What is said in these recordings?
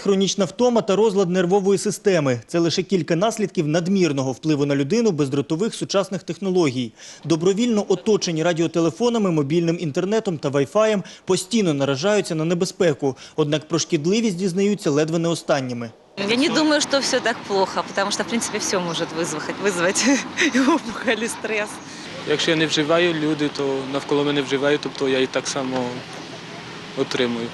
хронічна втома та розлад нервової системи – це лише кілька наслідків надмірного впливу на людину бездротових сучасних технологій. Добровільно оточені радіотелефонами, мобільним інтернетом та вайфаєм постійно наражаються на небезпеку, однак про шкідливість дізнаються ледве не останніми. Я не думаю, что все так плохо, потому что, в принципе, все может вызвать, вызвать и опухоль, и стресс. Якщо я не вживаю люди, то навколо мене вживають, тобто я і так само отримую.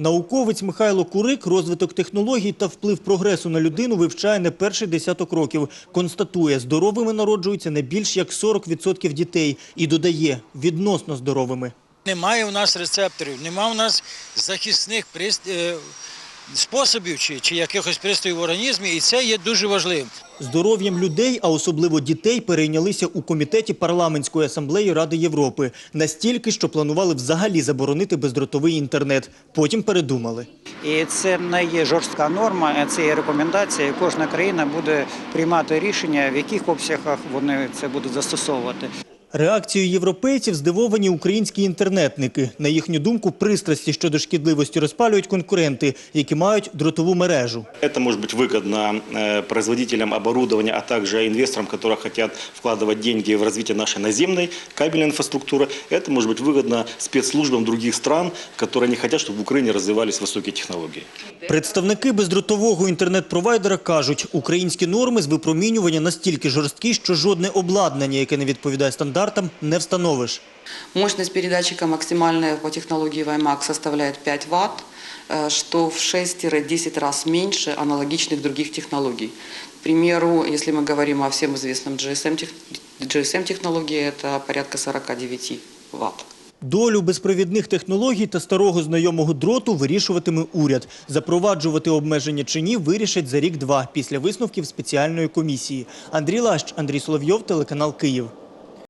Науковець Михайло Курик розвиток технологій та вплив прогресу на людину вивчає не перший десяток років. Констатує, здоровими народжуються не більш як 40% дітей. І додає, відносно здоровими. Немає у нас рецепторів, немає у нас захисних прист- е, способів чи, чи якихось пристроїв в організмі, і це є дуже важливим. Здоров'ям людей, а особливо дітей, перейнялися у комітеті парламентської асамблеї Ради Європи. Настільки, що планували взагалі заборонити бездротовий інтернет. Потім передумали. І це не є жорстка норма, це є рекомендація. Кожна країна буде приймати рішення, в яких обсягах вони це будуть застосовувати. Реакцією європейців здивовані українські інтернетники. На їхню думку, пристрасті щодо шкідливості розпалюють конкуренти, які мають дротову мережу. Это может быть выгодно э, производителям оборудования, а также инвесторам, которые хотят вкладывать деньги в развитие нашей наземной кабельной инфраструктуры. Это может быть выгодно спецслужбам других стран, которые не хотят, чтобы в Украине развивались высокие технологии. Представники бездротового інтернет-провайдера кажуть, українські норми з випромінювання настільки жорсткі, що жодне обладнання, яке не відповідає стандартам, не встановиш. Мощность передатчика максимальная по технологии WiMAX составляет 5 Вт, э, что в 6-10 раз меньше аналогичных других технологий. К примеру, если мы говорим о всем известном GSM, тех- GSM технологии, это порядка 49 Вт. Долю безпровідних технологій та старого знайомого дроту вирішуватиме уряд. Запроваджувати обмеження чи ні вирішать за рік-два після висновків спеціальної комісії. Андрій Лащ, Андрій Соловйов, телеканал Київ.